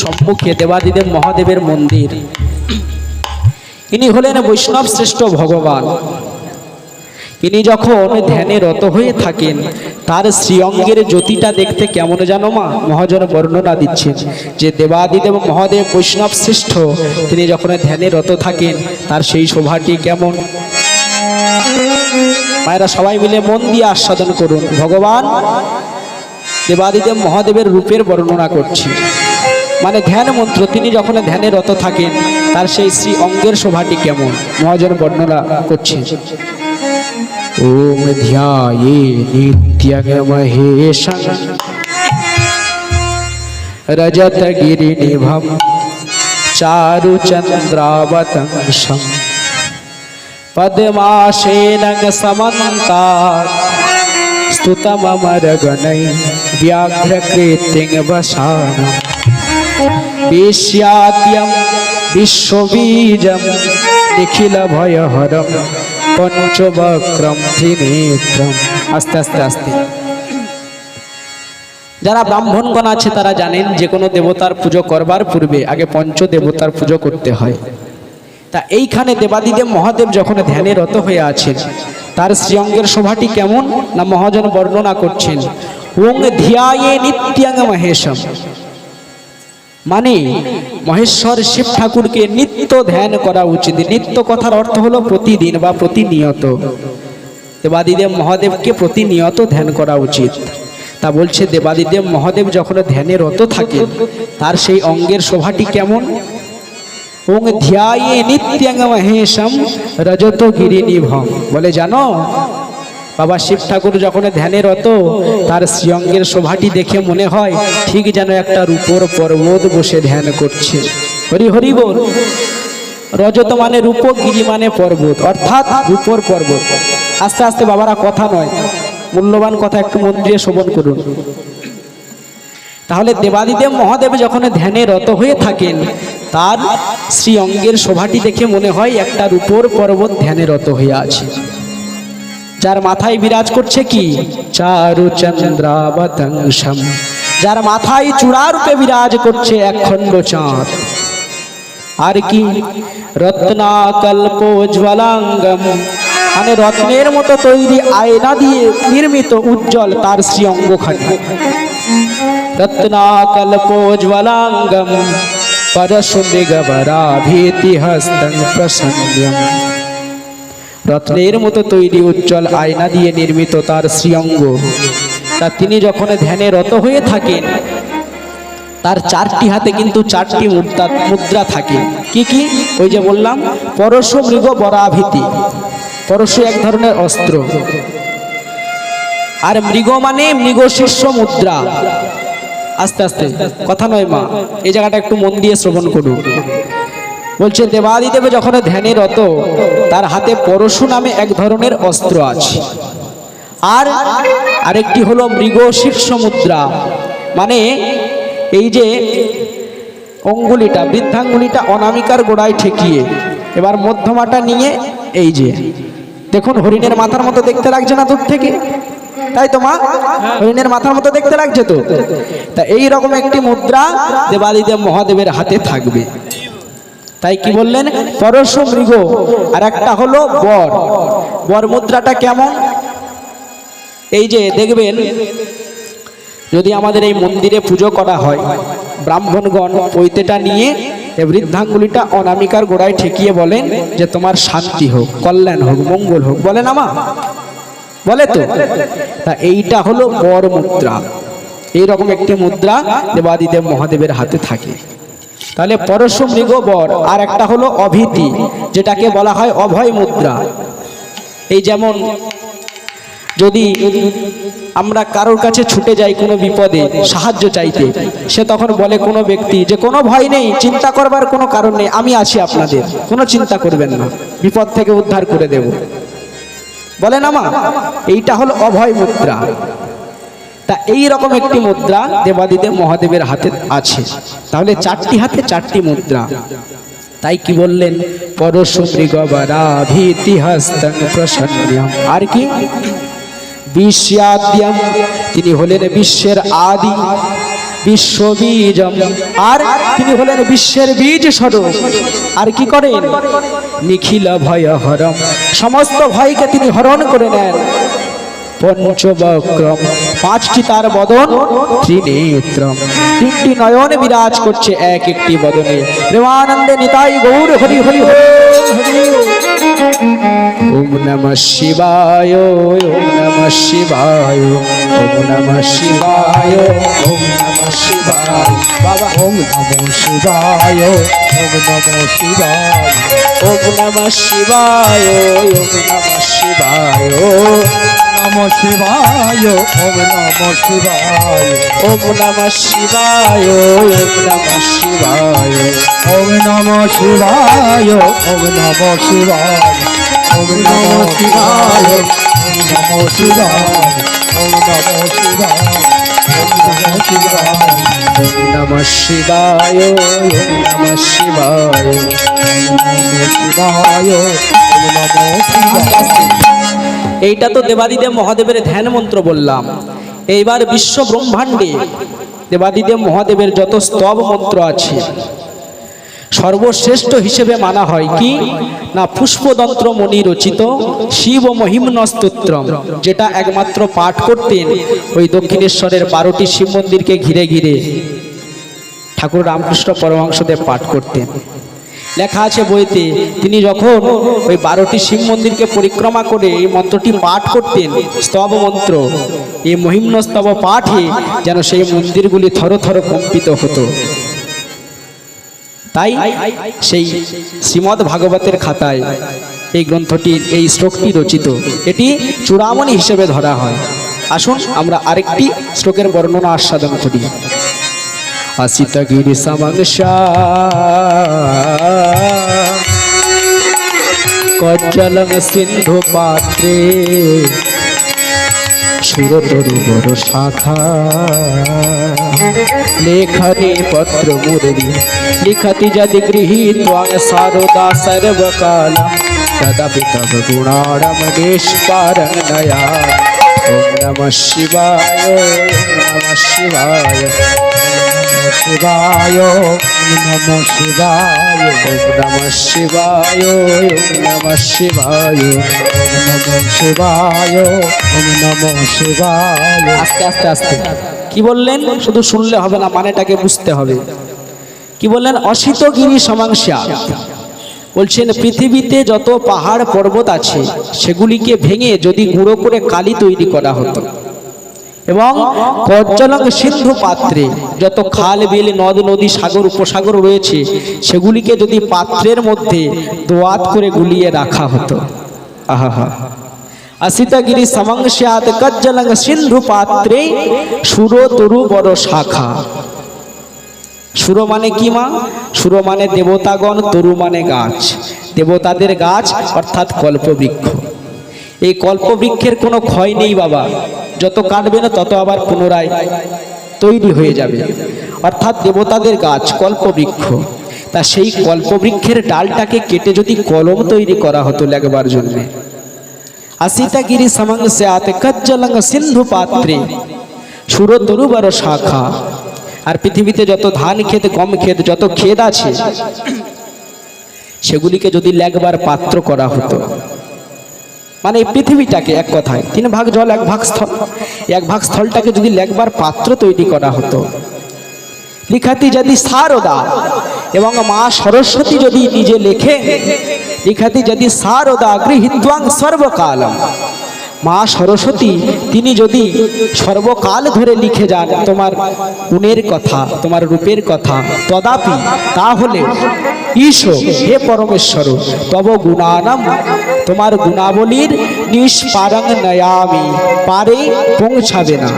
সম্মুখে দেবাদিদেব মহাদেবের মন্দির। ইনি হলেন বৈষ্ণব শ্রেষ্ঠ ভগবান। ইনি যখন ধ্যানে রত হয়ে থাকেন, তার শ্রীঅঙ্গের জ্যোতিটা দেখতে কেমন জানো মা? মহাজন বর্ণনা দিচ্ছেন যে দেবাদিদেব মহাদেব বৈষ্ণব শ্রেষ্ঠ। তিনি যখন ধ্যানে রত থাকেন, তার সেই শোভাটি কেমন? মায়েরা সবাই মিলে মন দিয়ে আস্বাদন করুন। ভগবান দেবাদিদেব মহাদেবের রূপের বর্ণনা করছি। মানে ধ্যান মন্ত্র তিনি যখন ধ্যানে রত থাকেন তার সেই শ্রী অঙ্গের শোভাটি কেমন মহাজন বর্ণনা করছে ওম ধ্যায়ে নিত্যমহেশং রজত গিরিনিভম চারু চন্দ্রাবতংশম পদ্মাসেনং সমন্তাৎ स्तुतममरगणै व्याघ्रकृतिं वसानम् विश्यात्यं विश्वबीजं निखिलभयहरं পঞ্চবক্রম ত্রিনেত্রম আস্তে আস্তে আস্তে যারা ব্রাহ্মণগণ আছে তারা জানেন যে কোনো দেবতার পুজো করবার পূর্বে আগে পঞ্চ দেবতার পুজো করতে হয় তা এইখানে দেবাদিদেব মহাদেব যখন ধ্যানে রত হয়ে আছেন তার শ্রীঅঙ্গের শোভাটি কেমন না মহাজন বর্ণনা করছেন ওং ধ্যায়ে নিত্যাঙ্গ মহেশম মানে মহেশ্বর শিব ঠাকুরকে নিত্য ধ্যান করা উচিত। নিত্য কথার অর্থ হলো প্রতিদিন বা প্রতিনিয়ত। দেবাদিদেব মহাদেবকে প্রতিনিয়ত ধ্যান করা উচিত। তা বলছে দেবাদিদেব মহাদেব যখন ধ্যানে রত থাকেন, তার সেই অঙ্গের শোভাটি কেমন? ওং ধ্যায়ে নিত্যাঙ্গ মহেশম রজত গিরিনিভম বলে, জানো বাবা শিব ঠাকুর যখন ধ্যানে রত, তার শ্রীঅঙ্গের শোভাটি দেখে মনে হয় ঠিক যেন একটা রূপর পর্বত বসে ধ্যান করছে। হরি হরি বল। রজত মানে রূপ গিরি মানে পর্বত, অর্থাৎ রূপর পর্বত। আস্তে আস্তে বাবারা কথা নয়, মূল্যবান কথা একটু মন দিয়ে শ্রবণ করুন। তাহলে দেবাদিদেব মহাদেব যখন ধ্যানে রত হয়ে থাকেন, তার শ্রী অঙ্গের শোভাটি দেখে মনে হয় একটা রূপর পর্বত ধ্যানে রত হয়ে আছে। যার মাথায় বিরাজ করছে কি? চারু চন্দ্রাবতংশম যার মাথায় চূড়া রূপে বিরাজ করছে একখণ্ড চাঁদ। আর কি? রত্নাকল্প জ্বলাঙ্গম। মানে রত্নের মতো তৈরি আয়না দিয়ে নির্মিত উজ্জ্বল তার শ্রী অঙ্গখানি। রত্নাকল্পোজ্জ্বলাঙ্গম পরশুমৃগবরাভীতি হস্তং প্রসন্ন্যম রত্নের মতো তৈরি উজ্জ্বল আয়না দিয়ে নির্মিত তার শ্রীঅঙ্গ। তা তিনি যখন ধ্যানে রত হয়ে থাকেন, তার চারটি হাতে কিন্তু চারটি মুদ্রা মুদ্রা থাকে। কি কি? ওই যে বললাম, পরশু মৃগ বরাভীতি। পরশু এক ধরনের অস্ত্র। আর মৃগ মানে মৃগশীর্ষ মুদ্রা। আস্তে আস্তে। কথা নয় মা, এই জায়গাটা একটু মন দিয়ে শ্রবণ করুন। বলছে দেবাদিদেব যখন ধ্যানে রত তার হাতে পরশু নামে এক ধরনের অস্ত্র আছে। আর আরেকটি হলো মৃগ শীর্ষ মুদ্রা। মানে এই যে অঙ্গুলিটা, বৃদ্ধাঙ্গুলিটা অনামিকার গোড়ায় ঠেকিয়ে, এবার মধ্যমাটা নিয়ে এই যে। দেখুন, হরিণের মাথার মতো দেখতে লাগছে না দূর থেকে? তাই তো, মা? হরিণের মাথার মতো দেখতে লাগছে তো? তা এই রকম একটি মুদ্রা দেবাদিদেব মহাদেবের হাতে থাকবে। তাই কি বললেন? পরশ মৃগ আর একটা হলো বর। বর মুদ্রাটা কেমন? এই যে দেখবেন, যদি আমাদের এই মন্দিরে পুজো করা হয়, ব্রাহ্মণগণ পৈতেটা নিয়ে বৃদ্ধাঙ্গুলিটা অনামিকার গোড়ায় ঠেকিয়ে বলেন যে তোমার শান্তি হোক, কল্যাণ হোক, মঙ্গল হোক। বলেন আমা বলে তো? তা এইটা হলো বর মুদ্রা। এইরকম একটি মুদ্রা দেবাদিদেব মহাদেবের হাতে থাকে। তাহলে পরশু মৃগ বর আর একটা হলো অভীতি, যেটাকে বলা হয় অভয় মুদ্রা। এই যেমন যদি আমরা কারোর কাছে ছুটে যাই কোনো বিপদে সাহায্য চাইতে, সে তখন বলে কোনো ব্যক্তি যে, কোনো ভয় নেই, চিন্তা করবার কোনো কারণ নেই, আমি আছি আপনাদের। কোনো চিন্তা করবেন না, বিপদ থেকে উদ্ধার করে দেব। বলেন, আমা, এইটা হলো অভয় মুদ্রা। তা এই রকম একটি মুদ্রা দেবাদিদেব মহাদেবের হাতে আছে। তাহলে চারটি হাতে চারটি মুদ্রা। তাই কি বললেন? পরশু মৃগবরা ভীতিহস্তং প্রসন্ন্যম। আর কি? বিশ্বাদ্যম তিনি হলেন বিশ্বের আদি। বিশ্ববীজম। আর তিনি হলেন বিশ্বের বীজ স্বরূপ। আর কি করেন? নিখিল ভয় হরম সমস্ত ভয়কে তিনি হরণ করে নেন। পঞ্চবক্রম। পাঁচটি তার বদন ত্রিনেত্রম তিনটি নয়ন বিরাজ করছে এক একটি বদনে। প্রেমানন্দে নিতাই গৌর হরি হরি ওম নমঃ শিবায়, ওম নমঃ শিবায়, ওম নমঃ শিবায়, ওম নমঃ শিবায়। বাবা, ওম নমো শিবায়, ওম নমো শিবায়। ওম নমঃ শিবায়, ওম নমঃ শিবায় নমো শিবায় ওম নমো শিবায় ওম নমঃ শিবায় ওম নমঃ শিবায় ওম নমো শিবায় ওম নমো শিবায় ওম নমো শিবায় ওম নমো শিবায় ওম নমো শিবায় নমো শিবায় নমঃ শিবায় নমঃ শিবায় নমো শিবায় এইটা তো দেবাদিদেব মহাদেবের ধ্যান মন্ত্র বললাম। এইবার বিশ্ব ব্রহ্মাণ্ডে দেবাদিদেব মহাদেবের যত স্তব মন্ত্র আছে, সর্বশ্রেষ্ঠ হিসেবে মানা হয় কি? না, পুষ্পদন্ত্র মণি রচিত শিব মহিম্ন স্তোত্রম, যেটা একমাত্র পাঠ করতেন ওই দক্ষিণেশ্বরের বারোটি শিব মন্দিরকে ঘিরে ঘিরে। ঠাকুর রামকৃষ্ণ পরমহংসদেব পাঠ করতেন। লেখা আছে বইতে, তিনি যখন ওই বারোটি শিব মন্দিরকে পরিক্রমা করে এই মন্ত্রটি পাঠ করতেন, স্তব মন্ত্র, এই মহিম্ন স্তব পাঠে যেন সেই মন্দিরগুলি থর থর কম্পিত হতো। তাই সেই শ্রীমদ্ ভাগবতের খাতায় এই গ্রন্থটির এই শ্লোকটি রচিত। এটি চূড়ামণি হিসেবে ধরা হয়। আসুন আমরা আরেকটি শ্লোকের বর্ণনা আস্বাদন করি। আসিতগিরি সমংসা কজ্জলং সিন্ধু পাত্রে সুরতরু বড় শাখা লেখনে পত্র মুরলি লিখতি যদি গৃহীত্বা সারদা সর্বকাল তদপি তব গুণাড়ম নিষ্পারং নয়া ওম নমঃ শিবায় ওম ওম নমঃ শিবায় ওম নমঃ শিবায়, নমো শিবায় ওম নমো শিবায়। আস্তে আস্তে আস্তে। কি বললেন? শুধু শুনলে হবে না, মানেটাকে বুঝতে হবে। কি বললেন? অসিত গিরি সমাংসা বলছেন, পৃথিবীতে যত পাহাড় পর্বত আছে, সেগুলিকে ভেঙে যদি গুঁড়ো করে কালি তৈরি করা হতো। এবং কজ্জলং সিন্ধু পাত্রে যত খাল, বিল, নদ, নদী, সাগর, উপসাগর রয়েছে, সেগুলিকে যদি পাত্রের মধ্যে দোয়াত করে গুলিয়ে রাখা হতো। আহা আসিতগিরি সমংস্যাত কজ্জলং সিন্ধু পাত্রে সুর তরু বড় শাখা। সুর মানে কি মা? সুর মানে দেবতাগণ, তরু মানে গাছ। দেবতাদের গাছ অর্থাৎ কল্পবৃক্ষ। এই কল্পবৃক্ষের কোনো ক্ষয় নেই বাবা। যত কাটবে না, তত আবার পুনরায় তৈরি হয়ে যাবে। অর্থাৎ দেবতাদের গাছ কল্পবৃক্ষ। তা সেই কল্পবৃক্ষের ডালটাকে কেটে যদি কলম তৈরি করা হতো লেখবার জন্যে। আসিতাগিরি সমংসে আতে কজ্জলং সিন্ধু পাত্রে। সুর তরুবর শাখা। আর পৃথিবীতে যত ধান ক্ষেত, গম ক্ষেত, যত ক্ষেত আছে, সেগুলিকে যদি লেখবার পাত্র করা হতো মানে এই পৃথিবীটাকে এক কথায়, তিন ভাগ জল, এক ভাগ স্থল। এক ভাগ স্থলটাকে যদি লেখবার পাত্র তৈরি করা হতো, লিখাতি যদি সারদা, এবং মা সরস্বতী যদি নিজে লেখে লিখাতি যদি সারদা গৃহীত্বাং সর্বকালম। মা সরস্বতী, তিনি যদি সর্বকাল ধরে লিখে যান তোমার গুণের কথা, তোমার রূপের কথা, তদাপি তাহলে ঈশো হে পরমেশ্বর, তব গুণানম, তোমার গুণাবলীর নিষ্পারং নয়ামি, পারে পৌঁছাবে না।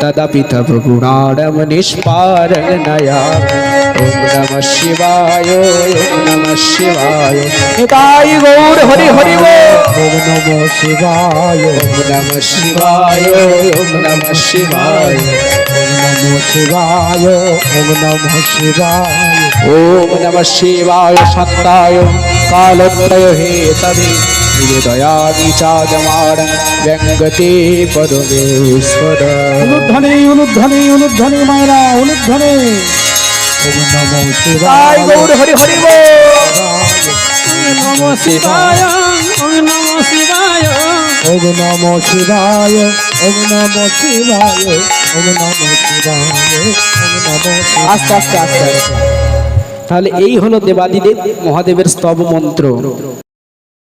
তদাপি তব গুণাড়ম নিষ্পারং নয়ামি ওম নমঃ শিবায় ওম নমঃ শিবায় নিতাই গৌর হরি হরি বল ওম নমো শিবায় ওম নমঃ শিবায় ওম নমঃ শিবায় ওম নমো শিবায় ওম নমো শিবায় ওম নমঃ শিবায় নমো শিবায় নম শিবায় নম শিবায় আস্তে আস্তে আস্তে। তাহলে এই হলো দেবাদিদেব মহাদেবের স্তব মন্ত্র।